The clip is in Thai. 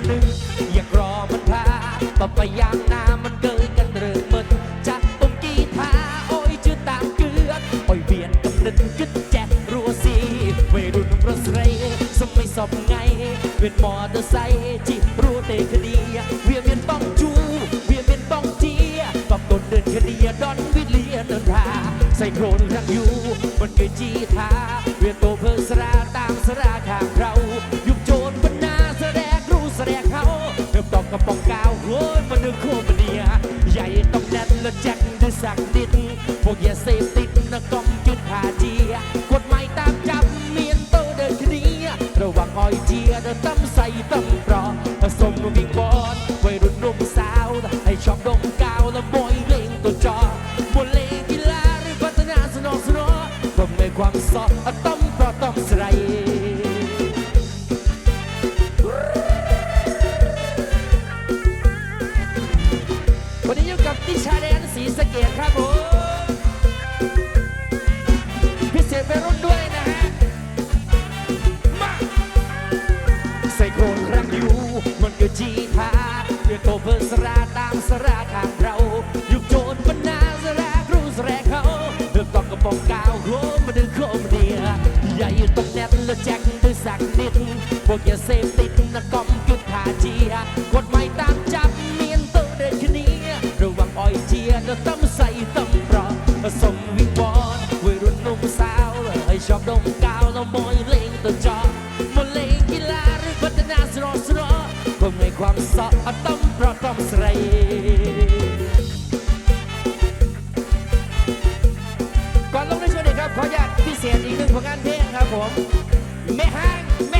มันนึงอยากรอมันพาต่อไปยามนามันเกยกันเรื่อมันจะตุ้มกีทาโอ้ยชื่อตามเกลือโอ้ยเวียนกับนึกยึดแจกรัวสีเวรุนรสไรสมัยสอบไง เวียนมอเตอร์ไซค์จีรู้เตคดีเวียนเวียนป้องจูเวียนเวียนป้องเจียปรับตนเดินคดีดอนวิเลียนเดินทาใส่โครนรักอยู่มันเกยจีทาเวียนโตเพิ่สรา แจ็คด้วยสักดินพวกยาเสพติดนะกองจุดหาเจียกฎหมายตามจับเมียนโตเดินคดีระวังอ้อยเจียเดินตั้มใส่ตั้มปลอผสมวิ่งบอลวัยรุ่นนุ่มสาวให้ชอบดมกาวและบอยเล่งตัวจอบนเลงกีฬาหรือพัฒนาสนองสนอผมในความสอบต้มเพราะต้อมใส่ วันนี้อยู่กับติชาแดนสีสะเกดครับผมพิเศษไปรุ่นด้วยนะฮะ มาใส่โครนรักอยู่มันก็จีทาเพื่อโตเพื่สราตามสราข้างเรายุคโจรบรรณาสราครูสแรกเขาเริ่มต้องกระป๋องกาวโอ้มาดึงโคมเดียใหญ่ตกแนบแล้วแจ็คด้วยสักนิดพวกอย่าเสพติดนะกอมกึดขาเจียกฎหมายตามจับ ใส่ตั้มปลอผสมวิวอนวัยรุ่นหนุ่มสาวให้ชอบดมกาวแล้วมอยเล่งตัวจอมนเล่งกีฬาหรือพัฒนาสนอสนอเพิ่มให้ความสอบต้มเพราต้มใส่ก่อนลงในช่วงนี้ครับขออนุญาตพิเศษอีกหนึ่งผลงานเพลงครับผมไม่ห่างไม่